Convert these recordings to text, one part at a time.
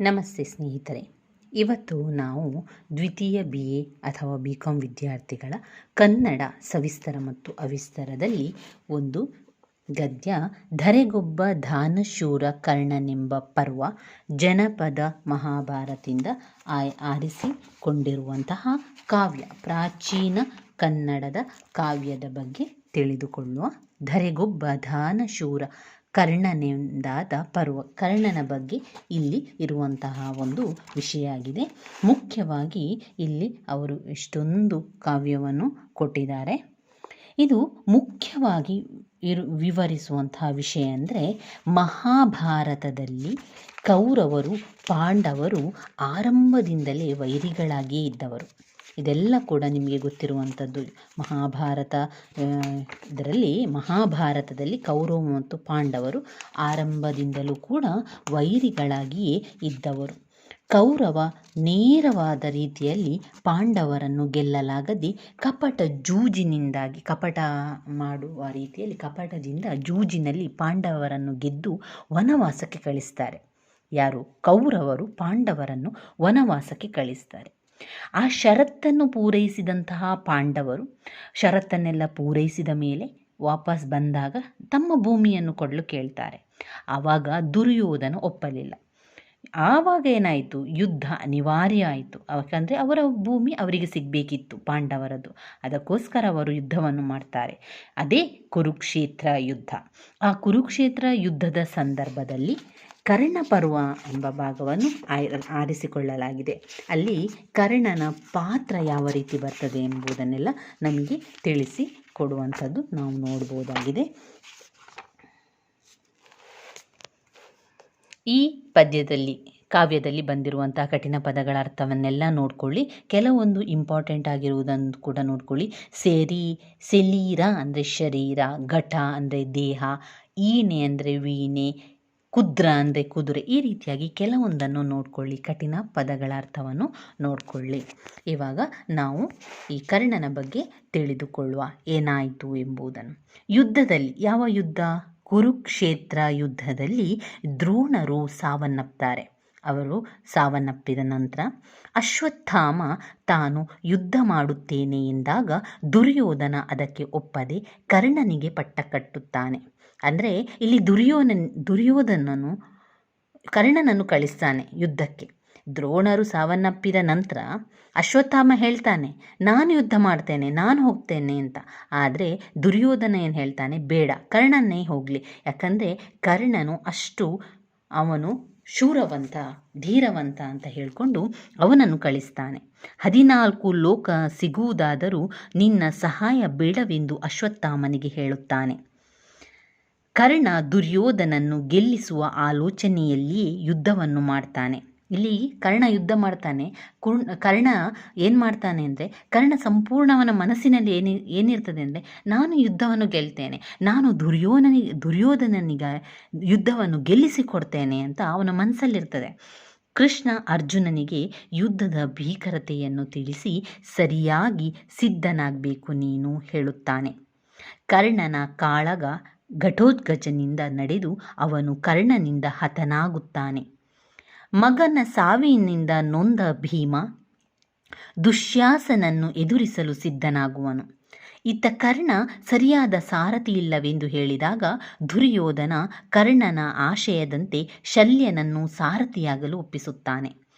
ನಮಸ್ತೆ ಸ್ನೇಹಿತರೆ. ಇವತ್ತು ನಾವು ದ್ವಿತೀಯ ಬಿ ಎ ಅಥವಾ ಬಿ ಕಾಮ್ ವಿದ್ಯಾರ್ಥಿಗಳ ಕನ್ನಡ ಸವಿಸ್ತರ ಮತ್ತು ಅವಿಸ್ತರದಲ್ಲಿ ಒಂದು ಗದ್ಯ ಧರೆಗೊಬ್ಬ ದಾನಶೂರ ಕರ್ಣನೆಂಬ ಪರ್ವ ಜನಪದ ಮಹಾಭಾರತದಿಂದ ಆಯ್ ಆರಿಸಿಕೊಂಡಿರುವಂತಹ ಕಾವ್ಯ, ಪ್ರಾಚೀನ ಕನ್ನಡದ ಕಾವ್ಯದ ಬಗ್ಗೆ ತಿಳಿದುಕೊಳ್ಳುವ ಧರೆಗೊಬ್ಬ ದಾನಶೂರ ಕರ್ಣನೆಂದಾದ ಪರ್ವ. ಕರ್ಣನ ಬಗ್ಗೆ ಇಲ್ಲಿ ಇರುವಂತಹ ಒಂದು ವಿಷಯ ಆಗಿದೆ. ಮುಖ್ಯವಾಗಿ ಇಲ್ಲಿ ಅವರು ಇಷ್ಟೊಂದು ಕಾವ್ಯವನ್ನು ಕೊಟ್ಟಿದ್ದಾರೆ. ಇದು ಮುಖ್ಯವಾಗಿ ಇರು ವಿವರಿಸುವಂತಹ ವಿಷಯ ಅಂದರೆ ಮಹಾಭಾರತದಲ್ಲಿ ಕೌರವರು, ಪಾಂಡವರು ಆರಂಭದಿಂದಲೇ ವೈರಿಗಳಾಗಿಯೇ ಇದ್ದವರು. ಇದೆಲ್ಲ ಕೂಡ ನಿಮಗೆ ಗೊತ್ತಿರುವಂಥದ್ದು. ಮಹಾಭಾರತ ಇದರಲ್ಲಿ ಮಹಾಭಾರತದಲ್ಲಿ ಕೌರವ ಮತ್ತು ಪಾಂಡವರು ಆರಂಭದಿಂದಲೂ ಕೂಡ ವೈರಿಗಳಾಗಿಯೇ ಇದ್ದವರು. ಕೌರವ ನೇರವಾದ ರೀತಿಯಲ್ಲಿ ಪಾಂಡವರನ್ನು ಗೆಲ್ಲಲಾಗದೆ ಕಪಟ ಜೂಜಿನಿಂದಾಗಿ, ಕಪಟ ಮಾಡುವ ರೀತಿಯಲ್ಲಿ, ಕಪಟದಿಂದ ಜೂಜಿನಲ್ಲಿ ಪಾಂಡವರನ್ನು ಗೆದ್ದು ವನವಾಸಕ್ಕೆ ಕಳಿಸ್ತಾರೆ. ಯಾರು? ಕೌರವರು ಪಾಂಡವರನ್ನು ವನವಾಸಕ್ಕೆ ಕಳಿಸ್ತಾರೆ. ಆ ಷರತ್ತನ್ನು ಪೂರೈಸಿದಂತಹ ಪಾಂಡವರು ಷರತ್ತನ್ನೆಲ್ಲ ಪೂರೈಸಿದ ಮೇಲೆ ವಾಪಸ್ ಬಂದಾಗ ತಮ್ಮ ಭೂಮಿಯನ್ನು ಕೊಡಲು ಕೇಳ್ತಾರೆ. ಆವಾಗ ದುರ್ಯೋಧನ ಒಪ್ಪಲಿಲ್ಲ. ಆವಾಗ ಏನಾಯಿತು? ಯುದ್ಧ ಅನಿವಾರ್ಯ ಆಯಿತು. ಯಾಕಂದರೆ ಅವರ ಭೂಮಿ ಅವರಿಗೆ ಸಿಗಬೇಕಿತ್ತು ಪಾಂಡವರದ್ದು. ಅದಕ್ಕೋಸ್ಕರ ಅವರು ಯುದ್ಧವನ್ನು ಮಾಡ್ತಾರೆ. ಅದೇ ಕುರುಕ್ಷೇತ್ರ ಯುದ್ಧ. ಆ ಕುರುಕ್ಷೇತ್ರ ಯುದ್ಧದ ಸಂದರ್ಭದಲ್ಲಿ ಕರ್ಣಪರ್ವ ಎಂಬ ಭಾಗವನ್ನು ಆರಿಸಿಕೊಳ್ಳಲಾಗಿದೆ. ಅಲ್ಲಿ ಕರ್ಣನ ಪಾತ್ರ ಯಾವ ರೀತಿ ಬರ್ತದೆ ಎಂಬುದನ್ನೆಲ್ಲ ನಮಗೆ ತಿಳಿಸಿ ಕೊಡುವಂಥದ್ದು ನಾವು ನೋಡ್ಬೋದಾಗಿದೆ. ಈ ಪದ್ಯದಲ್ಲಿ, ಕಾವ್ಯದಲ್ಲಿ ಬಂದಿರುವಂತಹ ಕಠಿಣ ಪದಗಳ ಅರ್ಥವನ್ನೆಲ್ಲ ನೋಡ್ಕೊಳ್ಳಿ. ಕೆಲವೊಂದು ಇಂಪಾರ್ಟೆಂಟ್ ಆಗಿರುವುದನ್ನು ಕೂಡ ನೋಡ್ಕೊಳ್ಳಿ. ಸೇರಿ, ಸೆಲೀರ ಅಂದರೆ ಶರೀರ, ಘಟ ಅಂದರೆ ದೇಹ, ಈಣೆ ಅಂದರೆ ವೀಣೆ ಕುದ್ರ ಅಂದರೆ ಕುದುರೆ. ಈ ರೀತಿಯಾಗಿ ಕೆಲವೊಂದನ್ನು ನೋಡಿಕೊಳ್ಳಿ. ಕಠಿಣ ಪದಗಳ ಅರ್ಥವನ್ನು ನೋಡಿಕೊಳ್ಳಿ. ಇವಾಗ ನಾವು ಈ ಕರ್ಣನ ಬಗ್ಗೆ ತಿಳಿದುಕೊಳ್ಳುವ ಏನಾಯಿತು ಎಂಬುದನ್ನು. ಯುದ್ಧದಲ್ಲಿ, ಯಾವ ಯುದ್ಧ? ಕುರುಕ್ಷೇತ್ರ ಯುದ್ಧದಲ್ಲಿ ದ್ರೋಣರು ಸಾವನ್ನಪ್ತಾರೆ. ಅವರು ಸಾವನ್ನಪ್ಪಿದ ನಂತರ ಅಶ್ವತ್ಥಾಮ ತಾನು ಯುದ್ಧ ಮಾಡುತ್ತೇನೆ ಎಂದಾಗ ದುರ್ಯೋಧನ ಅದಕ್ಕೆ ಒಪ್ಪದೆ ಕರ್ಣನಿಗೆ ಪಟ್ಟ ಕಟ್ಟುತ್ತಾನೆ. ಅಂದರೆ ಇಲ್ಲಿ ದುರ್ಯೋಧನ ದುರ್ಯೋಧನನು ಕರ್ಣನನ್ನು ಕಳಿಸ್ತಾನೆ ಯುದ್ಧಕ್ಕೆ. ದ್ರೋಣರು ಸಾವನ್ನಪ್ಪಿದ ನಂತರ ಅಶ್ವತ್ಥಾಮ ಹೇಳ್ತಾನೆ, ನಾನು ಯುದ್ಧ ಮಾಡ್ತೇನೆ, ನಾನು ಹೋಗ್ತೇನೆ ಅಂತ. ಆದರೆ ದುರ್ಯೋಧನ ಏನು ಹೇಳ್ತಾನೆ, ಬೇಡ, ಕರ್ಣನ್ನೇ ಹೋಗಲಿ. ಯಾಕಂದರೆ ಕರ್ಣನು ಅಷ್ಟು ಅವನು ಶೂರವಂತ, ಧೀರವಂತ ಅಂತ ಹೇಳಿಕೊಂಡು ಅವನನ್ನು ಕಳಿಸ್ತಾನೆ. ಹದಿನಾಲ್ಕು ಲೋಕ ಸಿಗುವುದಾದರೂ ನಿನ್ನ ಸಹಾಯ ಬೇಡವೆಂದು ಅಶ್ವತ್ಥಾಮನಿಗೆ ಹೇಳುತ್ತಾನೆ. ಕರ್ಣ ದುರ್ಯೋಧನನ್ನು ಗೆಲ್ಲಿಸುವ ಆಲೋಚನೆಯಲ್ಲಿಯೇ ಯುದ್ಧವನ್ನು ಮಾಡ್ತಾನೆ. ಇಲ್ಲಿ ಕರ್ಣ ಯುದ್ಧ ಮಾಡ್ತಾನೆ. ಕುರ್ಣ್ ಕರ್ಣ ಏನು ಮಾಡ್ತಾನೆ ಅಂದರೆ, ಕರ್ಣ ಸಂಪೂರ್ಣವನ ಮನಸ್ಸಿನಲ್ಲಿ ಏನಿ, ಏನಿರ್ತದೆ ಅಂದರೆ, ನಾನು ಯುದ್ಧವನ್ನು ಗೆಲ್ತೇನೆ, ನಾನು ದುರ್ಯೋಧನಿ ದುರ್ಯೋಧನನಿಗ ಯುದ್ಧವನ್ನು ಗೆಲ್ಲಿಸಿಕೊಡ್ತೇನೆ ಅಂತ ಅವನ ಮನಸ್ಸಲ್ಲಿರ್ತದೆ. ಕೃಷ್ಣ ಅರ್ಜುನನಿಗೆ ಯುದ್ಧದ ಭೀಕರತೆಯನ್ನು ತಿಳಿಸಿ ಸರಿಯಾಗಿ ಸಿದ್ಧನಾಗಬೇಕು ನೀನು ಹೇಳುತ್ತಾನೆ. ಕರ್ಣನ ಕಾಳಗ ಘಟೋತ್ಕಚನಿಂದ ನಡೆದು ಅವನು ಕರ್ಣನಿಂದ ಹತನಾಗುತ್ತಾನೆ. ಮಗನ ಸಾವಿನಿಂದ ನೊಂದ ಭೀಮ ದುಶ್ಯಾಸನನ್ನು ಎದುರಿಸಲು ಸಿದ್ಧನಾಗುವನು. ಇತ್ತ ಕರ್ಣ ಸರಿಯಾದ ಸಾರಥಿ ಇಲ್ಲವೆಂದು ಹೇಳಿದಾಗ ದುರ್ಯೋಧನ ಕರ್ಣನ ಆಶಯದಂತೆ ಶಲ್ಯನನ್ನು ಸಾರಥಿಯಾಗಲು ಒಪ್ಪಿಸುತ್ತಾನೆ.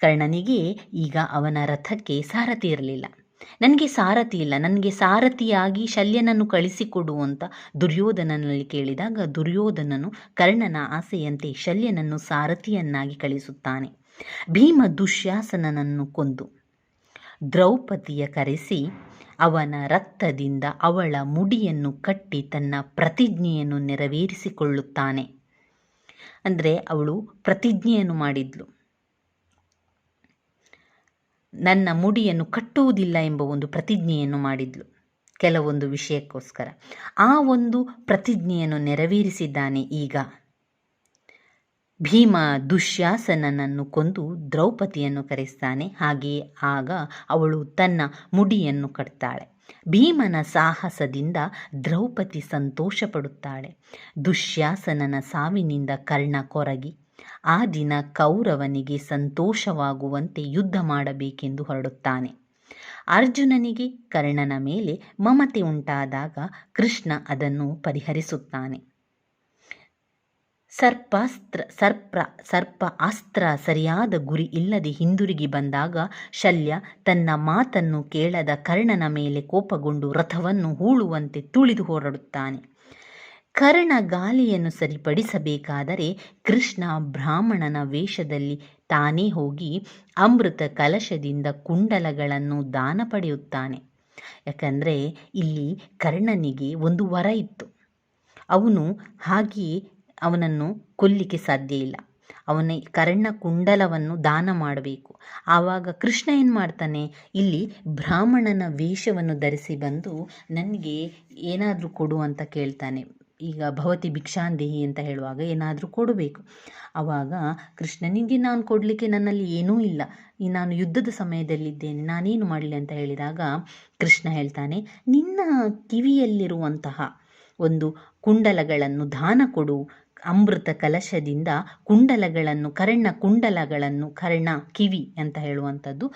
ಕರ್ಣನಿಗೆ ಈಗ ಅವನ ರಥಕ್ಕೆ ಸಾರಥಿ ಇರಲಿಲ್ಲ. ನನಗೆ ಸಾರಥಿ ಇಲ್ಲ, ನನಗೆ ಸಾರಥಿಯಾಗಿ ಶಲ್ಯನನ್ನು ಕಳಿಸಿಕೊಡುವಂತ ದುರ್ಯೋಧನನಲ್ಲಿ ಕೇಳಿದಾಗ ದುರ್ಯೋಧನನು ಕರ್ಣನ ಆಸೆಯಂತೆ ಶಲ್ಯನನ್ನು ಸಾರಥಿಯನ್ನಾಗಿ ಕಳಿಸುತ್ತಾನೆ. ಭೀಮ ದುಶ್ಯಾಸನನನ್ನು ಕೊಂದು ದ್ರೌಪದಿಯ ಕರೆಸಿ ಅವನ ರಕ್ತದಿಂದ ಅವಳ ಮುಡಿಯನ್ನು ಕಟ್ಟಿ ತನ್ನ ಪ್ರತಿಜ್ಞೆಯನ್ನು ನೆರವೇರಿಸಿಕೊಳ್ಳುತ್ತಾನೆ. ಅಂದರೆ ಅವಳು ಪ್ರತಿಜ್ಞೆಯನ್ನು ಮಾಡಿದ್ಲು. ನನ್ನ ಮುಡಿಯನ್ನು ಕಟ್ಟುವುದಿಲ್ಲ ಎಂಬ ಒಂದು ಪ್ರತಿಜ್ಞೆಯನ್ನು ಮಾಡಿದ್ಲು. ಕೆಲವೊಂದು ವಿಷಯಕ್ಕೋಸ್ಕರ. ಆ ಒಂದು ಪ್ರತಿಜ್ಞೆಯನ್ನು ನೆರವೇರಿಸಿದ್ದಾನೆ ಈಗ. ಭೀಮ ದುಶ್ಯಾಸನನನ್ನು ಕೊಂದು ದ್ರೌಪದಿಯನ್ನು ಕರೆಸ್ತಾನೆ. ಹಾಗೆಯೇ ಆಗ ಅವಳು ತನ್ನ ಮುಡಿಯನ್ನು ಕಟ್ತಾಳೆ. ಭೀಮನ ಸಾಹಸದಿಂದ ದ್ರೌಪದಿ ಸಂತೋಷ ಪಡುತ್ತಾಳೆ ದುಶ್ಯಾಸನನ ಸಾವಿನಿಂದ ಕರ್ಣ ಕೊರಗಿ ಆ ದಿನ ಕೌರವನಿಗೆ ಸಂತೋಷವಾಗುವಂತೆ ಯುದ್ಧ ಮಾಡಬೇಕೆಂದು ಹೊರಡುತ್ತಾನೆ. ಅರ್ಜುನನಿಗೆ ಕರ್ಣನ ಮೇಲೆ ಮಮತೆ ಉಂಟಾದಾಗ ಕೃಷ್ಣ ಅದನ್ನು ಪರಿಹರಿಸುತ್ತಾನೆ. ಸರ್ಪಾಸ್ತ್ರ, ಸರ್ಪ ಸರ್ಪ ಅಸ್ತ್ರ ಸರಿಯಾದ ಗುರಿ ಇಲ್ಲದೆ ಹಿಂದಿರುಗಿ ಬಂದಾಗ ಶಲ್ಯ ತನ್ನ ಮಾತನ್ನು ಕೇಳದ ಕರ್ಣನ ಮೇಲೆ ಕೋಪಗೊಂಡು ರಥವನ್ನು ಹೂಳುವಂತೆ ತುಳಿದು ಹೊರಡುತ್ತಾನೆ. ಕರ್ಣ ಗಾಲಿಯನ್ನು ಸರಿಪಡಿಸಬೇಕಾದರೆ ಕೃಷ್ಣ ಬ್ರಾಹ್ಮಣನ ವೇಷದಲ್ಲಿ ತಾನೇ ಹೋಗಿ ಅಮೃತ ಕಲಶದಿಂದ ಕುಂಡಲಗಳನ್ನು ದಾನ ಪಡೆಯುತ್ತಾನೆ. ಯಾಕಂದರೆ ಇಲ್ಲಿ ಕರ್ಣನಿಗೆ ಒಂದು ವರ ಇತ್ತು. ಅವನು ಹಾಗೆಯೇ ಅವನನ್ನು ಕೊಲ್ಲಿಕ್ಕೆ ಸಾಧ್ಯ ಇಲ್ಲ. ಅವನ ಕರ್ಣ ಕುಂಡಲವನ್ನು ದಾನ ಮಾಡಬೇಕು. ಆವಾಗ ಕೃಷ್ಣ ಏನು ಮಾಡ್ತಾನೆ? ಇಲ್ಲಿ ಬ್ರಾಹ್ಮಣನ ವೇಷವನ್ನು ಧರಿಸಿ ಬಂದು, ನನಗೆ ಏನಾದರೂ ಕೊಡು ಅಂತ ಕೇಳ್ತಾನೆ. ಈಗ ಭವತಿ ಭಿಕ್ಷಾಂದೇಹಿ ಅಂತ ಹೇಳುವಾಗ ಏನಾದರೂ ಕೊಡಬೇಕು. ಆವಾಗ ಕೃಷ್ಣನಿಗೆ ನಾನು ಕೊಡಲಿಕ್ಕೆ ನನ್ನಲ್ಲಿ ಏನೂ ಇಲ್ಲ. ನಾನು ಯುದ್ಧದ ಸಮಯದಲ್ಲಿದ್ದೇನೆ, ನಾನೇನು ಮಾಡಲಿ ಅಂತ ಹೇಳಿದಾಗ ಕೃಷ್ಣ ಹೇಳ್ತಾನೆ, ನಿನ್ನ ಕಿವಿಯಲ್ಲಿರುವಂತಹ ಒಂದು ಕುಂಡಲಗಳನ್ನು ದಾನ ಕೊಡು ಅಮೃತ ಕಲಶದಿಂದ ಕುಂಡಲಗಳನ್ನು, ಕರ್ಣ ಕುಂಡಲಗಳನ್ನು, ಕರ್ಣ ಕಿವಿ ಅಂತ ಹೇಳುವಂಥದ್ದು.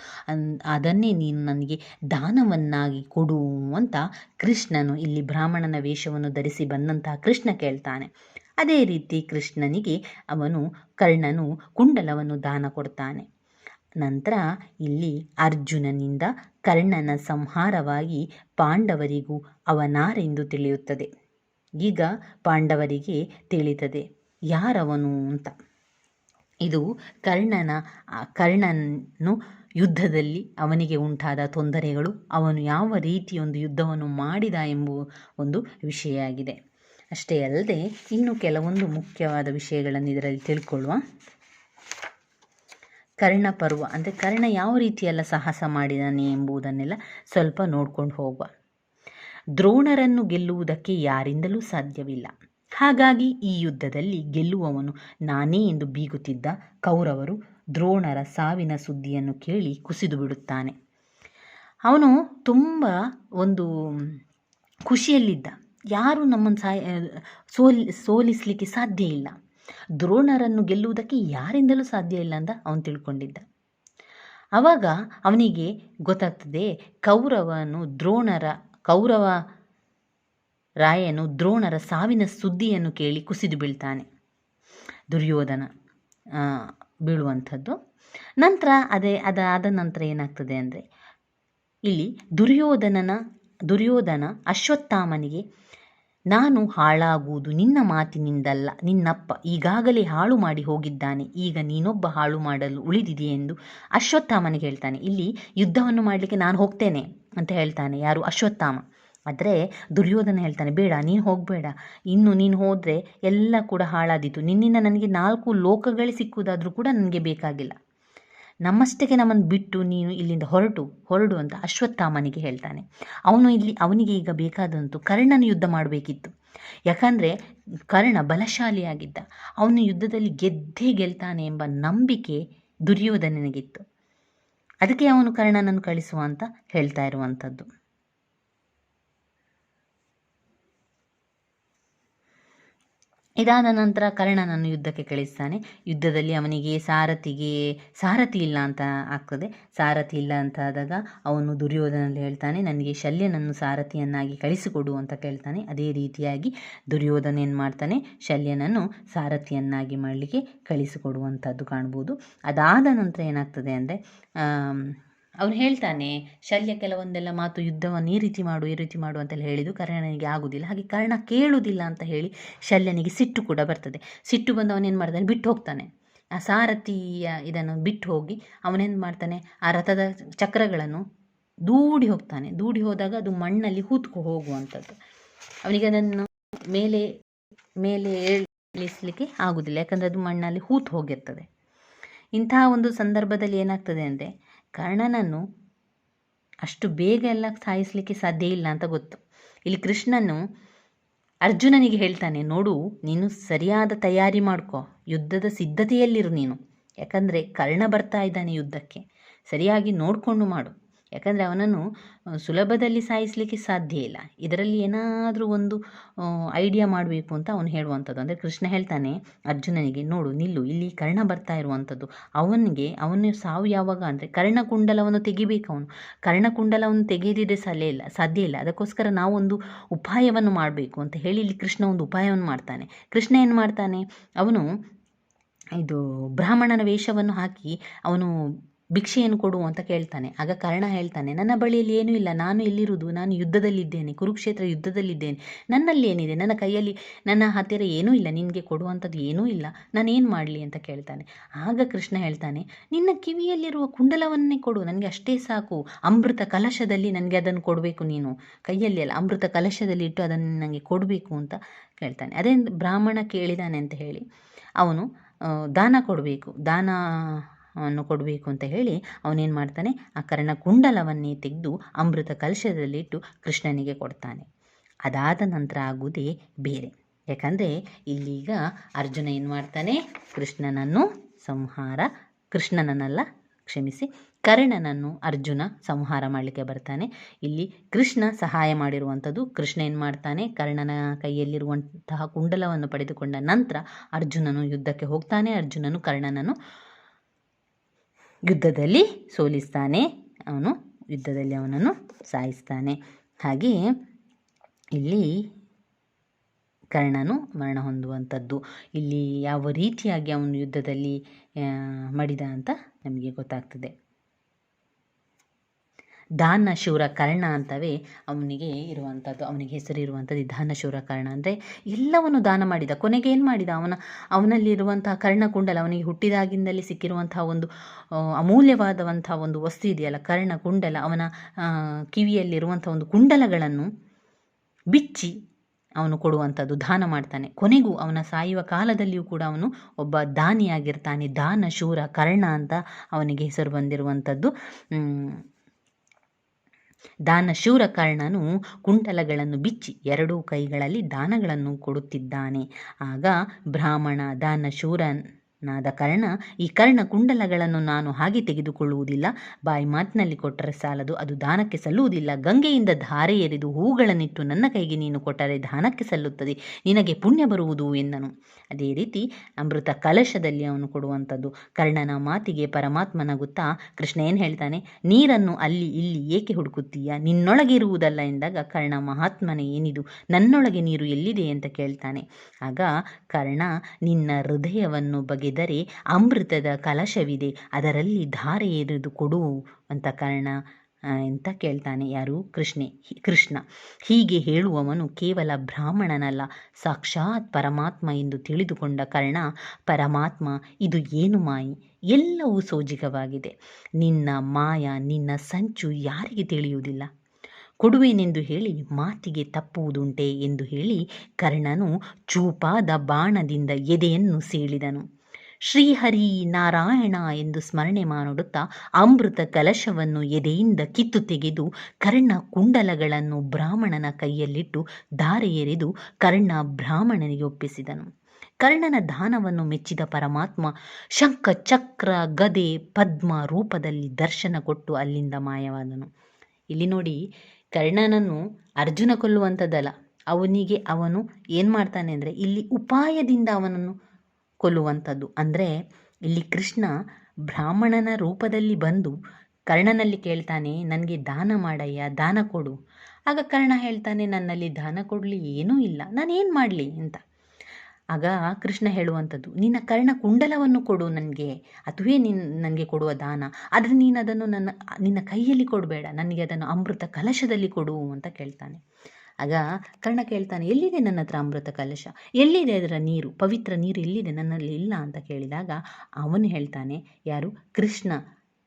ಅದನ್ನೇ ನೀನು ನನಗೆ ದಾನವನ್ನಾಗಿ ಕೊಡು ಅಂತ ಕೃಷ್ಣನು ಇಲ್ಲಿ ಬ್ರಾಹ್ಮಣನ ವೇಷವನ್ನು ಧರಿಸಿ ಬಂದಂತಹ ಕೃಷ್ಣ ಕೇಳ್ತಾನೆ. ಅದೇ ರೀತಿ ಕೃಷ್ಣನಿಗೆ ಅವನು, ಕರ್ಣನು ಕುಂಡಲವನ್ನು ದಾನ ಕೊಡ್ತಾನೆ. ನಂತರ ಇಲ್ಲಿ ಅರ್ಜುನನಿಂದ ಕರ್ಣನ ಸಂಹಾರವಾಗಿ ಪಾಂಡವರಿಗೂ ಅವನಾರೆಂದು ತಿಳಿಯುತ್ತದೆ. ಈಗ ಪಾಂಡವರಿಗೆ ತಿಳಿತದೆ. ಯಾರವನು ಅಂತ. ಇದು ಕರ್ಣನ ಕರ್ಣನು ಯುದ್ಧದಲ್ಲಿ ಅವನಿಗೆ ಉಂಟಾದ ತೊಂದರೆಗಳು, ಅವನು ಯಾವ ರೀತಿಯೊಂದು ಯುದ್ಧವನ್ನು ಮಾಡಿದ ಎಂಬುವ ಒಂದು ವಿಷಯ ಆಗಿದೆ. ಅಷ್ಟೇ ಅಲ್ಲದೆ, ಇನ್ನು ಕೆಲವೊಂದು ಮುಖ್ಯವಾದ ವಿಷಯಗಳನ್ನು ಇದರಲ್ಲಿ ತಿಳ್ಕೊಳ್ಳುವ. ಕರ್ಣ ಪರ್ವ, ಅಂದರೆ ಕರ್ಣ ಯಾವ ರೀತಿಯೆಲ್ಲ ಸಾಹಸ ಮಾಡಿದಾನೆ ಎಂಬುದನ್ನೆಲ್ಲ ಸ್ವಲ್ಪ ನೋಡ್ಕೊಂಡು ಹೋಗುವ. ದ್ರೋಣರನ್ನು ಗೆಲ್ಲುವುದಕ್ಕೆ ಯಾರಿಂದಲೂ ಸಾಧ್ಯವಿಲ್ಲ. ಹಾಗಾಗಿ ಈ ಯುದ್ಧದಲ್ಲಿ ಗೆಲ್ಲುವವನು ನಾನೇ ಎಂದು ಬೀಗುತ್ತಿದ್ದ ಕೌರವರು ದ್ರೋಣರ ಸಾವಿನ ಸುದ್ದಿಯನ್ನು ಕೇಳಿ ಕುಸಿದು ಬಿಡುತ್ತಾನೆ. ಅವನು ತುಂಬ ಒಂದು ಖುಷಿಯಲ್ಲಿದ್ದ. ಯಾರು ನಮ್ಮನ್ನು ಸಾಯ, ಸೋಲ್, ಸೋಲಿಸಲಿಕ್ಕೆ ಸಾಧ್ಯ ಇಲ್ಲ. ದ್ರೋಣರನ್ನು ಗೆಲ್ಲುವುದಕ್ಕೆ ಯಾರಿಂದಲೂ ಸಾಧ್ಯ ಇಲ್ಲ ಅಂತ ಅವನು ತಿಳ್ಕೊಂಡಿದ್ದ. ಆವಾಗ ಅವನಿಗೆ ಗೊತ್ತಾಗ್ತದೆ ಕೌರವನು ದ್ರೋಣರ ಕೌರವ ರಾಯನು ದ್ರೋಣರ ಸಾವಿನ ಸುದ್ದಿಯನ್ನು ಕೇಳಿ ಕುಸಿದು ಬೀಳ್ತಾನೆ. ದುರ್ಯೋಧನ ಬೀಳುವಂಥದ್ದು. ನಂತರ ಅದೇ ಅದಾದ ನಂತರ ಏನಾಗ್ತದೆ ಅಂದರೆ ಇಲ್ಲಿ ದುರ್ಯೋಧನನ, ದುರ್ಯೋಧನ ಅಶ್ವತ್ಥಾಮನಿಗೆ ನಾನು ಹಾಳಾಗುವುದು ನಿನ್ನ ಮಾತಿನಿಂದಲ್ಲ. ನಿನ್ನಪ್ಪ ಈಗಾಗಲೇ ಹಾಳು ಮಾಡಿ ಹೋಗಿದ್ದಾನೆ. ಈಗ ನೀನೊಬ್ಬ ಹಾಳು ಮಾಡಲು ಉಳಿದಿದೆ ಎಂದು ಅಶ್ವತ್ಥಾಮನಿಗೆ ಹೇಳ್ತಾನೆ. ಇಲ್ಲಿ ಯುದ್ಧವನ್ನು ಮಾಡಲಿಕ್ಕೆ ನಾನು ಹೋಗ್ತೇನೆ ಅಂತ ಹೇಳ್ತಾನೆ. ಯಾರು? ಅಶ್ವತ್ಥಾಮ. ಆದರೆ ದುರ್ಯೋಧನ ಹೇಳ್ತಾನೆ, ಬೇಡ, ನೀನು ಹೋಗಬೇಡ. ಇನ್ನು ನೀನು ಹೋದರೆ ಎಲ್ಲ ಕೂಡ ಹಾಳಾದೀತು. ನಿನ್ನಿಂದ ನನಗೆ ನಾಲ್ಕು ಲೋಕಗಳೇ ಸಿಕ್ಕುವುದಾದರೂ ಕೂಡ ನನಗೆ ಬೇಕಾಗಿಲ್ಲ. ನಮ್ಮಷ್ಟಕ್ಕೆ ನಮ್ಮನ್ನು ಬಿಟ್ಟು ನೀನು ಇಲ್ಲಿಂದ ಹೊರಟು, ಹೊರಡು ಅಂತ ಅಶ್ವತ್ಥಾಮನಿಗೆ ಹೇಳ್ತಾನೆ. ಅವನು ಇಲ್ಲಿ, ಅವನಿಗೆ ಈಗ ಬೇಕಾದಂತೂ ಕರ್ಣನ ಯುದ್ಧ ಮಾಡಬೇಕಿತ್ತು. ಯಾಕಂದರೆ ಕರ್ಣ ಬಲಶಾಲಿಯಾಗಿದ್ದ. ಅವನು ಯುದ್ಧದಲ್ಲಿ ಗೆದ್ದೇ ಗೆಲ್ತಾನೆ ಎಂಬ ನಂಬಿಕೆ ದುರ್ಯೋಧನನಿಗಿತ್ತು. ಅದಕ್ಕೆ ಅವನು ಕರ್ಣನನ್ನು ಕಳಿಸುವ ಅಂತ ಹೇಳ್ತಾ ಇರುವಂಥದ್ದು. ಇದಾದ ನಂತರ ಕರ್ಣನನ್ನು ಯುದ್ಧಕ್ಕೆ ಕಳಿಸ್ತಾನೆ. ಯುದ್ಧದಲ್ಲಿ ಅವನಿಗೆ ಸಾರಥಿಗೆ, ಸಾರಥಿ ಇಲ್ಲ ಅಂತ ಆಗ್ತದೆ. ಸಾರಥಿ ಇಲ್ಲ ಅಂತ ಆದಾಗ ಅವನು ದುರ್ಯೋಧನಲ್ಲಿ ಹೇಳ್ತಾನೆ, ನನಗೆ ಶಲ್ಯನನ್ನು ಸಾರಥಿಯನ್ನಾಗಿ ಕಳಿಸಿಕೊಡು ಅಂತ ಕೇಳ್ತಾನೆ. ಅದೇ ರೀತಿಯಾಗಿ ದುರ್ಯೋಧನ ಏನು ಮಾಡ್ತಾನೆ, ಶಲ್ಯನನ್ನು ಸಾರಥಿಯನ್ನಾಗಿ ಮಾಡಲಿಕ್ಕೆ ಕಳಿಸಿಕೊಡುವಂಥದ್ದು ಕಾಣ್ಬೋದು. ಅದಾದ ನಂತರ ಏನಾಗ್ತದೆ ಅಂದರೆ ಅವನು ಹೇಳ್ತಾನೆ, ಶಲ್ಯ ಕೆಲವೊಂದೆಲ್ಲ ಮಾತು ಯುದ್ಧವನ್ನು ಈ ರೀತಿ ಮಾಡು, ಈ ರೀತಿ ಮಾಡು ಅಂತೆಲ್ಲ ಹೇಳಿದ್ದು ಕರ್ಣನಿಗೆ ಆಗುವುದಿಲ್ಲ ಹಾಗೆ ಕರ್ಣ ಕೇಳುವುದಿಲ್ಲ ಅಂತ ಹೇಳಿ ಶಲ್ಯನಿಗೆ ಸಿಟ್ಟು ಕೂಡ ಬರ್ತದೆ. ಸಿಟ್ಟು ಬಂದು ಅವನೇನು ಮಾಡ್ತಾನೆ? ಬಿಟ್ಟು ಹೋಗ್ತಾನೆ. ಆ ಸಾರಥಿಯ ಇದನ್ನು ಬಿಟ್ಟು ಹೋಗಿ ಅವನೇನು ಮಾಡ್ತಾನೆ? ಆ ರಥದ ಚಕ್ರಗಳನ್ನು ದೂಡಿ ಹೋಗ್ತಾನೆ. ದೂಡಿ ಹೋದಾಗ ಅದು ಮಣ್ಣಲ್ಲಿ ಹೂತ್ಕೊ ಹೋಗುವಂಥದ್ದು. ಅವನಿಗೆ ಅದನ್ನು ಮೇಲೆ ಮೇಲೆ ಏಳಿಸಲಿಕ್ಕೆ ಆಗುವುದಿಲ್ಲ ಯಾಕಂದರೆ ಅದು ಮಣ್ಣಲ್ಲಿ ಹೂತು ಹೋಗಿರ್ತದೆ. ಇಂತಹ ಒಂದು ಸಂದರ್ಭದಲ್ಲಿ ಏನಾಗ್ತದೆ ಅಂದರೆ ಕರ್ಣನನ್ನು ಅಷ್ಟು ಬೇಗ ಎಲ್ಲ ಸಾಯಿಸಲಿಕ್ಕೆ ಸಾಧ್ಯ ಇಲ್ಲ ಅಂತ ಗೊತ್ತು. ಇಲ್ಲಿ ಕೃಷ್ಣನು ಅರ್ಜುನನಿಗೆ ಹೇಳ್ತಾನೆ, ನೋಡು, ನೀನು ಸರಿಯಾದ ತಯಾರಿ ಮಾಡ್ಕೋ, ಯುದ್ಧದ ಸಿದ್ಧತೆಯಲ್ಲಿರು ನೀನು. ಯಾಕಂದರೆ ಕರ್ಣ ಬರ್ತಾ ಇದ್ದಾನೆ ಯುದ್ಧಕ್ಕೆ. ಸರಿಯಾಗಿ ನೋಡಿಕೊಂಡು ಮಾಡು. ಯಾಕಂದರೆ ಅವನನ್ನು ಸುಲಭದಲ್ಲಿ ಸಾಯಿಸಲಿಕ್ಕೆ ಸಾಧ್ಯ ಇಲ್ಲ. ಇದರಲ್ಲಿ ಏನಾದರೂ ಒಂದು ಐಡಿಯಾ ಮಾಡಬೇಕು ಅಂತ ಅವನು ಹೇಳುವಂಥದ್ದು. ಅಂದರೆ ಕೃಷ್ಣ ಹೇಳ್ತಾನೆ, ಅರ್ಜುನನಿಗೆ ನೋಡು, ನಿಲ್ಲು, ಇಲ್ಲಿ ಕರ್ಣ ಬರ್ತಾ ಇರುವಂಥದ್ದು. ಅವನಿಗೆ, ಅವನು ಸಾವು ಯಾವಾಗ ಅಂದರೆ ಕರ್ಣಕುಂಡಲವನ್ನು ತೆಗಿಬೇಕು ಅವನು. ಕರ್ಣಕುಂಡಲವನ್ನು ತೆಗೆದಿದ್ರೆ ಸಲೇ ಇಲ್ಲ, ಸಾಧ್ಯ ಇಲ್ಲ. ಅದಕ್ಕೋಸ್ಕರ ನಾವೊಂದು ಉಪಾಯವನ್ನು ಮಾಡಬೇಕು ಅಂತ ಹೇಳಿ ಇಲ್ಲಿ ಕೃಷ್ಣ ಒಂದು ಉಪಾಯವನ್ನು ಮಾಡ್ತಾನೆ. ಕೃಷ್ಣ ಏನು ಮಾಡ್ತಾನೆ? ಅವನು, ಇದು ಬ್ರಾಹ್ಮಣನ ವೇಷವನ್ನು ಹಾಕಿ ಅವನು ಭಿಕ್ಷೆಯನ್ನು ಕೊಡು ಅಂತ ಕೇಳ್ತಾನೆ. ಆಗ ಕರ್ಣ ಹೇಳ್ತಾನೆ, ನನ್ನ ಬಳಿಯಲ್ಲಿ ಏನೂ ಇಲ್ಲ. ನಾನು ಎಲ್ಲಿರುವುದು? ನಾನು ಯುದ್ಧದಲ್ಲಿದ್ದೇನೆ, ಕುರುಕ್ಷೇತ್ರ ಯುದ್ಧದಲ್ಲಿದ್ದೇನೆ. ನನ್ನಲ್ಲಿ ಏನಿದೆ? ನನ್ನ ಕೈಯಲ್ಲಿ, ನನ್ನ ಹತ್ತಿರ ಏನೂ ಇಲ್ಲ. ನಿನಗೆ ಕೊಡುವಂಥದ್ದು ಏನೂ ಇಲ್ಲ. ನಾನೇನು ಮಾಡಲಿ? ಅಂತ ಕೇಳ್ತಾನೆ. ಆಗ ಕೃಷ್ಣ ಹೇಳ್ತಾನೆ, ನಿನ್ನ ಕಿವಿಯಲ್ಲಿರುವ ಕುಂಡಲವನ್ನೇ ಕೊಡು. ನನಗೆ ಅಷ್ಟೇ ಸಾಕು. ಅಮೃತ ಕಲಶದಲ್ಲಿ ನನಗೆ ಅದನ್ನು ಕೊಡಬೇಕು ನೀನು. ಕೈಯಲ್ಲಿ ಅಲ್ಲ, ಅಮೃತ ಕಲಶದಲ್ಲಿ ಇಟ್ಟು ಅದನ್ನು ನನಗೆ ಕೊಡಬೇಕು ಅಂತ ಕೇಳ್ತಾನೆ. ಅದೇ ಬ್ರಾಹ್ಮಣ ಕೇಳಿದಾನೆ ಅಂತ ಹೇಳಿ. ಅವನು ದಾನ ಕೊಡಬೇಕು. ದಾನ ಅನ್ನು ಕೊಡಬೇಕು ಅಂತ ಹೇಳಿ ಅವನೇನು ಮಾಡ್ತಾನೆ? ಆ ಕರ್ಣ ಕುಂಡಲವನ್ನೇ ತೆಗೆದು ಅಮೃತ ಕಲಶದಲ್ಲಿಟ್ಟು ಕೃಷ್ಣನಿಗೆ ಕೊಡ್ತಾನೆ. ಅದಾದ ನಂತರ ಆಗುವುದೇ ಬೇರೆ. ಯಾಕಂದರೆ ಇಲ್ಲಿಗ ಅರ್ಜುನ ಏನು ಮಾಡ್ತಾನೆ? ಕೃಷ್ಣನನ್ನು ಸಂಹಾರ, ಕೃಷ್ಣನನ್ನಲ್ಲ ಕ್ಷಮಿಸಿ, ಕರ್ಣನನ್ನು ಅರ್ಜುನ ಸಂಹಾರ ಮಾಡಲಿಕ್ಕೆ ಬರ್ತಾನೆ. ಇಲ್ಲಿ ಕೃಷ್ಣ ಸಹಾಯ ಮಾಡಿರುವಂಥದ್ದು ಕೃಷ್ಣ ಏನು ಮಾಡ್ತಾನೆ? ಕರ್ಣನ ಕೈಯಲ್ಲಿರುವಂತಹ ಕುಂಡಲವನ್ನು ಪಡೆದುಕೊಂಡ ನಂತರ ಅರ್ಜುನನು ಯುದ್ಧಕ್ಕೆ ಹೋಗ್ತಾನೆ. ಅರ್ಜುನನು ಕರ್ಣನನ್ನು ಯುದ್ಧದಲ್ಲಿ ಸೋಲಿಸ್ತಾನೆ ಅವನು, ಯುದ್ಧದಲ್ಲಿ ಅವನನ್ನು ಸಾಯಿಸ್ತಾನೆ. ಹಾಗೆಯೇ ಇಲ್ಲಿ ಕರ್ಣನು ಮರಣ ಹೊಂದುವಂಥದ್ದು. ಇಲ್ಲಿ ಯಾವ ರೀತಿಯಾಗಿ ಅವನು ಯುದ್ಧದಲ್ಲಿ ಮಡಿದ ಅಂತ ನಮಗೆ ಗೊತ್ತಾಗ್ತದೆ. ದಾನ ಶೂರ ಕರ್ಣ ಅಂತವೇ ಅವನಿಗೆ ಇರುವಂಥದ್ದು, ಅವನಿಗೆ ಹೆಸರಿರುವಂಥದ್ದು ಈ ದಾನಶೂರ ಕರ್ಣ. ಅಂದರೆ ಎಲ್ಲವನ್ನು ದಾನ ಮಾಡಿದ, ಕೊನೆಗೆ ಏನು ಮಾಡಿದ? ಅವನ, ಅವನಲ್ಲಿರುವಂತಹ ಕರ್ಣಕುಂಡಲ, ಅವನಿಗೆ ಹುಟ್ಟಿದಾಗಿಂದಲೇ ಸಿಕ್ಕಿರುವಂತಹ ಒಂದು ಅಮೂಲ್ಯವಾದವಂಥ ಒಂದು ವಸ್ತು ಇದೆಯಲ್ಲ, ಕರ್ಣಕುಂಡಲ. ಅವನ ಕಿವಿಯಲ್ಲಿರುವಂಥ ಒಂದು ಕುಂಡಲಗಳನ್ನು ಬಿಚ್ಚಿ ಅವನು ಕೊಡುವಂಥದ್ದು, ದಾನ ಮಾಡ್ತಾನೆ. ಕೊನೆಗೂ ಅವನ ಸಾಯುವ ಕಾಲದಲ್ಲಿಯೂ ಕೂಡ ಅವನು ಒಬ್ಬ ದಾನಿಯಾಗಿರ್ತಾನೆ. ದಾನ ಶೂರ ಕರ್ಣ ಅಂತ ಅವನಿಗೆ ಹೆಸರು ಬಂದಿರುವಂಥದ್ದು. ಮ್, ದಾನ ಶೂರ ಕರ್ಣನು ಕುಂಡಲಗಳನ್ನು ಬಿಚ್ಚಿ ಎರಡೂ ಕೈಗಳಲ್ಲಿ ದಾನಗಳನ್ನು ಕೊಡುತ್ತಿದ್ದಾನೆ. ಆಗ ಬ್ರಾಹ್ಮಣ ದಾನ ಶೂರನಾದ ಕರ್ಣ ಈ ಕರ್ಣ ಕುಂಡಲಗಳನ್ನು ನಾನು ಹಾಗೆ ತೆಗೆದುಕೊಳ್ಳುವುದಿಲ್ಲ. ಬಾಯಿ ಮಾತಿನಲ್ಲಿ ಕೊಟ್ಟರೆ ಸಾಲದು, ಅದು ದಾನಕ್ಕೆ ಸಲ್ಲುವುದಿಲ್ಲ. ಗಂಗೆಯಿಂದ ಧಾರೆ ಎರೆದು ಹೂಗಳನ್ನಿಟ್ಟು ನನ್ನ ಕೈಗೆ ನೀನು ಕೊಟ್ಟರೆ ದಾನಕ್ಕೆ ಸಲ್ಲುತ್ತದೆ. ನಿನಗೆ ಪುಣ್ಯ ಬರುವುದು ಎಂದನು ಅದೇ ರೀತಿ ಅಮೃತ ಕಲಶದಲ್ಲಿ ಅವನು ಕೊಡುವಂಥದ್ದು. ಕರ್ಣನ ಮಾತಿಗೆ ಪರಮಾತ್ಮ ನಗುತ್ತಾ, ಕೃಷ್ಣ ಏನು ಹೇಳ್ತಾನೆ? ನೀರನ್ನು ಅಲ್ಲಿ ಇಲ್ಲಿ ಏಕೆ ಹುಡುಕುತ್ತೀಯ? ನಿನ್ನೊಳಗೆ ಇರುವುದಲ್ಲ ಎಂದಾಗ ಕರ್ಣ ಮಹಾತ್ಮನೇ ಏನಿದು? ನನ್ನೊಳಗೆ ನೀರು ಎಲ್ಲಿದೆ ಅಂತ ಕೇಳ್ತಾನೆ. ಆಗ ಕರ್ಣ, ನಿನ್ನ ಹೃದಯವನ್ನು ಬಗೆದರೆ ಅಮೃತದ ಕಲಶವಿದೆ. ಅದರಲ್ಲಿ ಧಾರೆ ಎರೆದು ಕೊಡು ಅಂತ ಕರ್ಣ ಅಂತ ಕೇಳ್ತಾನೆ ಯಾರು? ಕೃಷ್ಣೆ ಕೃಷ್ಣ. ಹೀಗೆ ಹೇಳುವವನು ಕೇವಲ ಬ್ರಾಹ್ಮಣನಲ್ಲ, ಸಾಕ್ಷಾತ್ ಪರಮಾತ್ಮ ಎಂದು ತಿಳಿದುಕೊಂಡ ಕರ್ಣ, ಪರಮಾತ್ಮ, ಇದು ಏನು ಮಾಯಿ? ಎಲ್ಲವೂ ಸೋಜಿಗವಾಗಿದೆ. ನಿನ್ನ ಮಾಯ, ನಿನ್ನ ಸಂಚು ಯಾರಿಗೆ ತಿಳಿಯುವುದಿಲ್ಲ? ಕೊಡುವೆನೆಂದು ಹೇಳಿ ಮಾತಿಗೆ ತಪ್ಪುವುದುಂಟೆ ಎಂದು ಹೇಳಿ ಕರ್ಣನು ಚೂಪಾದ ಬಾಣದಿಂದ ಎದೆಯನ್ನು ಸೀಳಿದನು. ಶ್ರೀಹರಿ ನಾರಾಯಣ ಎಂದು ಸ್ಮರಣೆ ಮಾಡುತ್ತಾ ಅಮೃತ ಕಲಶವನ್ನು ಎದೆಯಿಂದ ಕಿತ್ತು ತೆಗೆದು ಕರ್ಣ ಕುಂಡಲಗಳನ್ನು ಬ್ರಾಹ್ಮಣನ ಕೈಯಲ್ಲಿಟ್ಟು ಧಾರೆ ಎರೆದು ಕರ್ಣ ಬ್ರಾಹ್ಮಣನಿಗೆ ಒಪ್ಪಿಸಿದನು. ಕರ್ಣನ ದಾನವನ್ನು ಮೆಚ್ಚಿದ ಪರಮಾತ್ಮ ಶಂಖ ಚಕ್ರ ಗದೆ ಪದ್ಮ ರೂಪದಲ್ಲಿ ದರ್ಶನ ಕೊಟ್ಟು ಅಲ್ಲಿಂದ ಮಾಯವಾದನು. ಇಲ್ಲಿ ನೋಡಿ, ಕರ್ಣನನ್ನು ಅರ್ಜುನ ಕೊಲ್ಲುವಂಥದ್ದಲ್ಲ. ಅವನಿಗೆ ಅವನು ಏನು ಮಾಡ್ತಾನೆ ಅಂದರೆ ಇಲ್ಲಿ ಉಪಾಯದಿಂದ ಅವನನ್ನು ಕೊಲ್ಲುವಂಥದ್ದು ಅಂದರೆ ಇಲ್ಲಿ ಕೃಷ್ಣ ಬ್ರಾಹ್ಮಣನ ರೂಪದಲ್ಲಿ ಬಂದು ಕರ್ಣನಲ್ಲಿ ಕೇಳ್ತಾನೆ, ನನಗೆ ದಾನ ಮಾಡಯ್ಯ, ದಾನ ಕೊಡು. ಆಗ ಕರ್ಣ ಹೇಳ್ತಾನೆ, ನನ್ನಲ್ಲಿ ದಾನ ಕೊಡಲಿ ಏನೂ ಇಲ್ಲ ನಾನೇನು ಮಾಡಲಿ? ಅಂತ. ಆಗ ಕೃಷ್ಣ ಹೇಳುವಂಥದ್ದು, ನಿನ್ನ ಕರ್ಣ ಕುಂಡಲವನ್ನು ಕೊಡು ನನಗೆ, ಅದುವೇ ನಿನ್ ನನಗೆ ಕೊಡುವ ದಾನ. ಆದರೆ ನೀನು ಅದನ್ನು ನನ್ನ, ನಿನ್ನ ಕೈಯಲ್ಲಿ ಕೊಡಬೇಡ, ನನಗೆ ಅದನ್ನು ಅಮೃತ ಕಲಶದಲ್ಲಿ ಕೊಡು, ಅಂತ ಕೇಳ್ತಾನೆ. ಆಗ ಕರ್ಣ ಕೇಳ್ತಾನೆ, ಎಲ್ಲಿದೆ ನನ್ನ ಹತ್ರ ಅಮೃತ ಕಲಶ? ಎಲ್ಲಿದೆ ಅದರ ನೀರು? ಪವಿತ್ರ ನೀರು ಎಲ್ಲಿದೆ? ನನ್ನಲ್ಲಿ ಇಲ್ಲ ಅಂತ ಕೇಳಿದಾಗ ಅವನು ಹೇಳ್ತಾನೆ, ಯಾರು? ಕೃಷ್ಣ.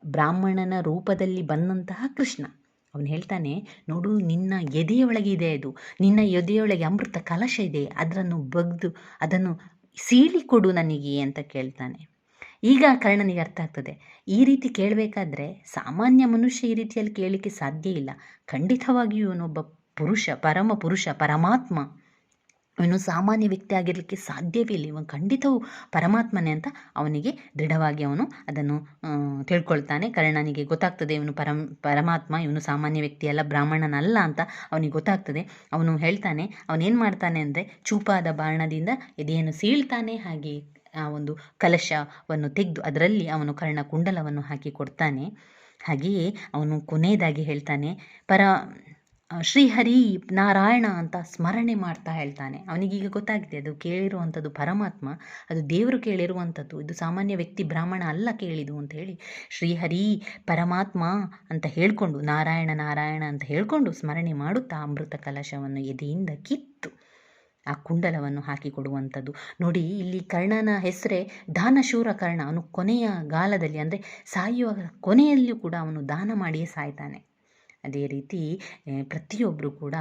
ಬ್ರಾಹ್ಮಣನ ರೂಪದಲ್ಲಿ ಬಂದಂತಹ ಕೃಷ್ಣ. ಅವನು ಹೇಳ್ತಾನೆ, ನೋಡು, ನಿನ್ನ ಎದೆಯೊಳಗೆ ಇದೆ ಅದು. ನಿನ್ನ ಎದೆಯೊಳಗೆ ಅಮೃತ ಕಲಶ ಇದೆ. ಅದನ್ನು ಬಗ್ದು, ಅದನ್ನು ಸೀಳಿಕೊಡು ನನಗೆ ಅಂತ ಕೇಳ್ತಾನೆ. ಈಗ ಕರ್ಣನಿಗೆ ಅರ್ಥ ಆಗ್ತದೆ. ಈ ರೀತಿ ಕೇಳಬೇಕಾದ್ರೆ ಸಾಮಾನ್ಯ ಮನುಷ್ಯ ಈ ರೀತಿಯಲ್ಲಿ ಕೇಳಲಿಕ್ಕೆ ಸಾಧ್ಯ ಇಲ್ಲ. ಖಂಡಿತವಾಗಿಯೂ ಇವನೊಬ್ಬ ಪುರುಷ, ಪರಮ ಪುರುಷ, ಪರಮಾತ್ಮ. ಇವನು ಸಾಮಾನ್ಯ ವ್ಯಕ್ತಿ ಆಗಿರಲಿಕ್ಕೆ ಸಾಧ್ಯವೇ ಇಲ್ಲ. ಇವನು ಖಂಡಿತವೂ ಪರಮಾತ್ಮನೇ ಅಂತ ಅವನಿಗೆ ದೃಢವಾಗಿ ಅವನು ಅದನ್ನು ತಿಳ್ಕೊಳ್ತಾನೆ. ಕರ್ಣನಿಗೆ ಗೊತ್ತಾಗ್ತದೆ, ಇವನು ಪರಮ ಪರಮಾತ್ಮ, ಇವನು ಸಾಮಾನ್ಯ ವ್ಯಕ್ತಿ ಅಲ್ಲ, ಬ್ರಾಹ್ಮಣನಲ್ಲ ಅಂತ ಅವನಿಗೆ ಗೊತ್ತಾಗ್ತದೆ. ಅವನು ಹೇಳ್ತಾನೆ, ಅವನೇನು ಮಾಡ್ತಾನೆ ಅಂದರೆ ಚೂಪಾದ ಬಾಣದಿಂದ ಎದೆಯನ್ನು ಸೀಳ್ತಾನೆ. ಹಾಗೆ ಆ ಒಂದು ಕಲಶವನ್ನು ತೆಗೆದು ಅದರಲ್ಲಿ ಅವನು ಕರ್ಣ ಕುಂಡಲವನ್ನು ಹಾಕಿ ಕೊಡ್ತಾನೆ. ಹಾಗೆಯೇ ಅವನು ಕೊನೆಯದಾಗಿ ಹೇಳ್ತಾನೆ, ಪರ ಶ್ರೀಹರಿ ನಾರಾಯಣ ಅಂತ ಸ್ಮರಣೆ ಮಾಡ್ತಾ ಹೇಳ್ತಾನೆ. ಅವನಿಗೀಗ ಗೊತ್ತಾಗಿದೆ, ಅದು ಕೇಳಿರುವಂಥದ್ದು ಪರಮಾತ್ಮ, ಅದು ದೇವರು ಕೇಳಿರುವಂಥದ್ದು, ಇದು ಸಾಮಾನ್ಯ ವ್ಯಕ್ತಿ ಬ್ರಾಹ್ಮಣ ಅಲ್ಲ ಕೇಳಿದು ಅಂತ ಹೇಳಿ ಶ್ರೀಹರಿ ಪರಮಾತ್ಮ ಅಂತ ಹೇಳ್ಕೊಂಡು, ನಾರಾಯಣ ನಾರಾಯಣ ಅಂತ ಹೇಳ್ಕೊಂಡು ಸ್ಮರಣೆ ಮಾಡುತ್ತಾ ಅಮೃತ ಕಲಶವನ್ನು ಎದೆಯಿಂದ ಕಿತ್ತು ಆ ಕುಂಡಲವನ್ನು ಹಾಕಿಕೊಡುವಂಥದ್ದು. ನೋಡಿ, ಇಲ್ಲಿ ಕರ್ಣನ ಹೆಸರೇ ದಾನಶೂರ ಕರ್ಣ. ಅವನು ಕೊನೆಯ ಗಾಲದಲ್ಲಿ, ಅಂದರೆ ಸಾಯುವ ಕೊನೆಯಲ್ಲಿಯೂ ಕೂಡ ಅವನು ದಾನ ಮಾಡಿಯೇ ಸಾಯ್ತಾನೆ. ಅದೇ ರೀತಿ ಪ್ರತಿಯೊಬ್ಬರು ಕೂಡ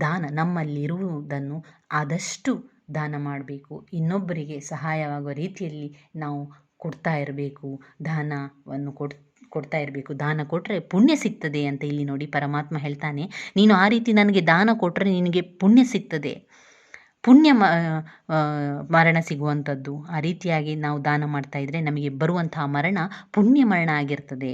ದಾನ ನಮ್ಮಲ್ಲಿರುವುದನ್ನು ಆದಷ್ಟು ದಾನ ಮಾಡಬೇಕು. ಇನ್ನೊಬ್ಬರಿಗೆ ಸಹಾಯವಾಗುವ ರೀತಿಯಲ್ಲಿ ನಾವು ಕೊಡ್ತಾ ಇರಬೇಕು. ದಾನವನ್ನು ಕೊಡ್, ಕೊಡ್ತಾ ಇರಬೇಕು. ದಾನ ಕೊಟ್ಟರೆ ಪುಣ್ಯ ಸಿಗ್ತದೆ ಅಂತ ಇಲ್ಲಿ ನೋಡಿ ಪರಮಾತ್ಮ ಹೇಳ್ತಾನೆ. ನೀನು ಆ ರೀತಿ ನನಗೆ ದಾನ ಕೊಟ್ಟರೆ ನಿನಗೆ ಪುಣ್ಯ ಸಿಗ್ತದೆ. ಪುಣ್ಯ ಮರಣ ಸಿಗುವಂಥದ್ದು. ಆ ರೀತಿಯಾಗಿ ನಾವು ದಾನ ಮಾಡ್ತಾ ಇದ್ದರೆ ನಮಗೆ ಬರುವಂತಹ ಮರಣ ಪುಣ್ಯ ಮರಣ ಆಗಿರ್ತದೆ.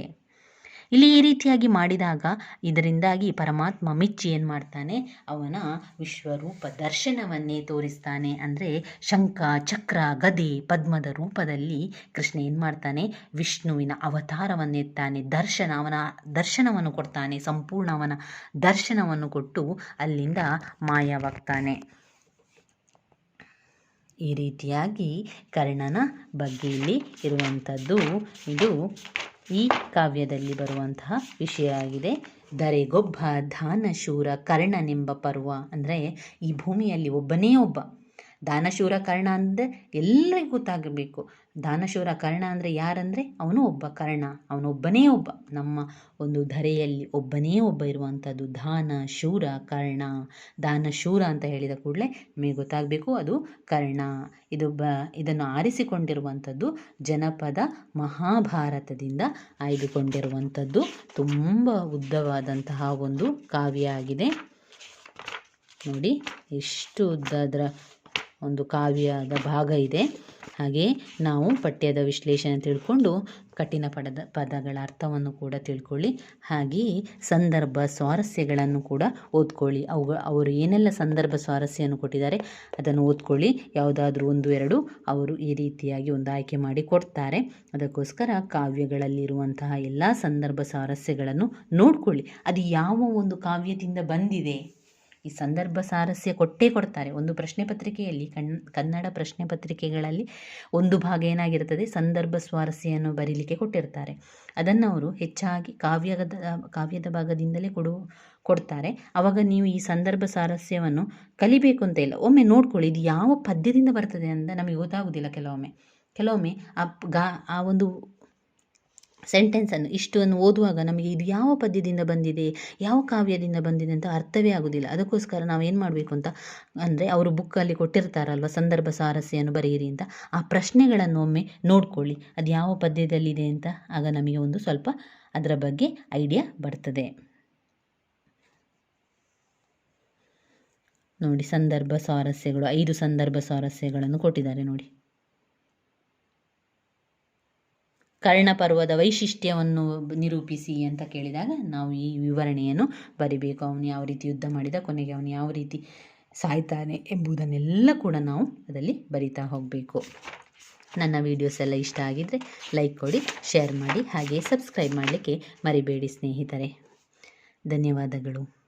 ಇಲ್ಲಿ ಈ ರೀತಿಯಾಗಿ ಮಾಡಿದಾಗ ಇದರಿಂದಾಗಿ ಪರಮಾತ್ಮ ಮಿಚ್ಚಿ ಏನು ಮಾಡ್ತಾನೆ? ಅವನ ವಿಶ್ವರೂಪ ದರ್ಶನವನ್ನೇ ತೋರಿಸ್ತಾನೆ. ಅಂದರೆ ಶಂಖ, ಚಕ್ರ, ಗದೆ, ಪದ್ಮದ ರೂಪದಲ್ಲಿ ಕೃಷ್ಣ ಏನು ಮಾಡ್ತಾನೆ? ವಿಷ್ಣುವಿನ ಅವತಾರವನ್ನೆತ್ತಾನೆ. ದರ್ಶನ ಅವನ, ದರ್ಶನವನ್ನು ಕೊಡ್ತಾನೆ. ಸಂಪೂರ್ಣ ಅವನ ದರ್ಶನವನ್ನು ಕೊಟ್ಟು ಅಲ್ಲಿಂದ ಮಾಯವಾಗ್ತಾನೆ. ಈ ರೀತಿಯಾಗಿ ಕರ್ಣನ ಬಗ್ಗೆ ಇಲ್ಲಿ ಇರುವಂಥದ್ದು. ಇದು ಈ ಕಾವ್ಯದಲ್ಲಿ ಬರುವಂತಹ ವಿಷಯ ಆಗಿದೆ. ದರೆಗೊಬ್ಬ ದಾನಶೂರ ಕರ್ಣನೆಂಬ ಪರ್ವ. ಅಂದರೆ ಈ ಭೂಮಿಯಲ್ಲಿ ಒಬ್ಬನೇ ಒಬ್ಬ. ದಾನಶೂರ ಕರ್ಣ ಅಂದರೆ ಎಲ್ಲರಿಗೂ ಗೊತ್ತಾಗಬೇಕು ದಾನಶೂರ ಕರ್ಣ ಅಂದರೆ ಯಾರಂದರೆ ಅವನು ಒಬ್ಬ ಕರ್ಣ ಅವನೊಬ್ಬನೇ ಒಬ್ಬ. ನಮ್ಮ ಒಂದು ಧರೆಯಲ್ಲಿ ಒಬ್ಬನೇ ಒಬ್ಬ ಇರುವಂಥದ್ದು ದಾನ ಶೂರ ಕರ್ಣ. ದಾನಶೂರ ಅಂತ ಹೇಳಿದ ಕೂಡಲೇ ನಿಮಗೆ ಗೊತ್ತಾಗಬೇಕು, ಅದು ಕರ್ಣ. ಇದು ಬ, ಇದನ್ನು ಆರಿಸಿಕೊಂಡಿರುವಂಥದ್ದು ಜನಪದ ಮಹಾಭಾರತದಿಂದ ಆಯ್ದುಕೊಂಡಿರುವಂಥದ್ದು ತುಂಬ ಉದ್ದವಾದಂತಹ ಒಂದು ಕಾವ್ಯ ಆಗಿದೆ. ನೋಡಿ, ಎಷ್ಟು ಉದ್ದದ್ರ ಒಂದು ಕಾವ್ಯದ ಭಾಗ ಇದೆ. ಹಾಗೆ ನಾವು ಪಠ್ಯದ ವಿಶ್ಲೇಷಣೆ ತಿಳ್ಕೊಂಡು ಕಠಿಣ ಪದದ ಪದಗಳ ಅರ್ಥವನ್ನು ಕೂಡ ತಿಳ್ಕೊಳ್ಳಿ. ಹಾಗೆಯೇ ಸಂದರ್ಭ ಸ್ವಾರಸ್ಯಗಳನ್ನು ಕೂಡ ಓದ್ಕೊಳ್ಳಿ. ಅವು ಅವರು ಏನೆಲ್ಲ ಸಂದರ್ಭ ಸ್ವಾರಸ್ಯವನ್ನು ಕೊಟ್ಟಿದ್ದಾರೆ ಅದನ್ನು ಓದ್ಕೊಳ್ಳಿ. ಯಾವುದಾದ್ರೂ ಒಂದು, ಎರಡು ಅವರು ಈ ರೀತಿಯಾಗಿ ಒಂದು ಆಯ್ಕೆ ಮಾಡಿ ಕೊಡ್ತಾರೆ. ಅದಕ್ಕೋಸ್ಕರ ಕಾವ್ಯಗಳಲ್ಲಿರುವಂತಹ ಎಲ್ಲ ಸಂದರ್ಭ ಸ್ವಾರಸ್ಯಗಳನ್ನು ನೋಡ್ಕೊಳ್ಳಿ. ಅದು ಯಾವ ಒಂದು ಕಾವ್ಯದಿಂದ ಬಂದಿದೆ? ಈ ಸಂದರ್ಭ ಸಾರಸ್ಯ ಕೊಟ್ಟೇ ಕೊಡ್ತಾರೆ. ಒಂದು ಪ್ರಶ್ನೆ ಪತ್ರಿಕೆಯಲ್ಲಿ, ಕಣ್, ಕನ್ನಡ ಪ್ರಶ್ನೆ ಪತ್ರಿಕೆಗಳಲ್ಲಿ ಒಂದು ಭಾಗ ಏನಾಗಿರ್ತದೆ ಸಂದರ್ಭ ಸ್ವಾರಸ್ಯವನ್ನು ಬರೀಲಿಕ್ಕೆ ಕೊಟ್ಟಿರ್ತಾರೆ. ಅದನ್ನು ಅವರು ಹೆಚ್ಚಾಗಿ ಕಾವ್ಯದ ಕಾವ್ಯದ ಭಾಗದಿಂದಲೇ ಕೊಡು, ಕೊಡ್ತಾರೆ. ಆವಾಗ ನೀವು ಈ ಸಂದರ್ಭ ಸಾರಸ್ಯವನ್ನು ಕಲಿಬೇಕು ಅಂತ ಇಲ್ಲ. ಒಮ್ಮೆ ನೋಡ್ಕೊಳ್ಳಿ, ಇದು ಯಾವ ಪದ್ಯದಿಂದ ಬರ್ತದೆ ಅಂತ ನಮಗೆ ಗೊತ್ತಾಗುವುದಿಲ್ಲ ಕೆಲವೊಮ್ಮೆ. ಕೆಲವೊಮ್ಮೆ ಆ ಗಾ, ಆ ಒಂದು ಸೆಂಟೆನ್ಸನ್ನು ಇಷ್ಟನ್ನು ಓದುವಾಗ ನಮಗೆ ಇದು ಯಾವ ಪದ್ಯದಿಂದ ಬಂದಿದೆ, ಯಾವ ಕಾವ್ಯದಿಂದ ಬಂದಿದೆ ಅಂತ ಅರ್ಥವೇ ಆಗೋದಿಲ್ಲ. ಅದಕ್ಕೋಸ್ಕರ ನಾವು ಏನು ಮಾಡಬೇಕು ಅಂತ, ಅಂದರೆ ಅವರು ಬುಕ್ಕಲ್ಲಿ ಕೊಟ್ಟಿರ್ತಾರಲ್ವ, ಸಂದರ್ಭ ಸಾರಸ್ಯವನ್ನು ಬರೆಯಿರಿ ಅಂತ, ಆ ಪ್ರಶ್ನೆಗಳನ್ನು ಒಮ್ಮೆ ನೋಡ್ಕೊಳ್ಳಿ. ಅದು ಯಾವ ಪದ್ಯದಲ್ಲಿದೆ ಅಂತ, ಆಗ ನಮಗೆ ಒಂದು ಸ್ವಲ್ಪ ಅದರ ಬಗ್ಗೆ ಐಡಿಯಾ ಬರ್ತದೆ. ನೋಡಿ, ಸಂದರ್ಭ ಸ್ವಾರಸ್ಯಗಳು ಐದು ಸಂದರ್ಭ ಸ್ವಾರಸ್ಯಗಳನ್ನು ಕೊಟ್ಟಿದ್ದಾರೆ ನೋಡಿ. ಕರ್ಣಪರ್ವದ ವೈಶಿಷ್ಟ್ಯವನ್ನು ನಿರೂಪಿಸಿ ಅಂತ ಕೇಳಿದಾಗ ನಾವು ಈ ವಿವರಣೆಯನ್ನು ಬರಿಬೇಕು. ಅವನು ಯಾವ ರೀತಿ ಯುದ್ಧ ಮಾಡಿದ, ಕೊನೆಗೆ ಅವನು ಯಾವ ರೀತಿ ಸಾಯ್ತಾನೆ ಎಂಬುದನ್ನೆಲ್ಲ ಕೂಡ ನಾವು ಅದರಲ್ಲಿ ಬರಿತಾ ಹೋಗಬೇಕು. ನನ್ನ ವಿಡಿಯೋಸ್ ಎಲ್ಲ ಇಷ್ಟ ಆಗಿದ್ದರೆ ಲೈಕ್ ಕೊಡಿ ಶೇರ್ ಮಾಡಿ ಹಾಗೆ ಸಬ್ಸ್ಕ್ರೈಬ್ ಮಾಡಲಿಕ್ಕೆ ಮರಿಬೇಡಿ ಸ್ನೇಹಿತರೆ. ಧನ್ಯವಾದಗಳು.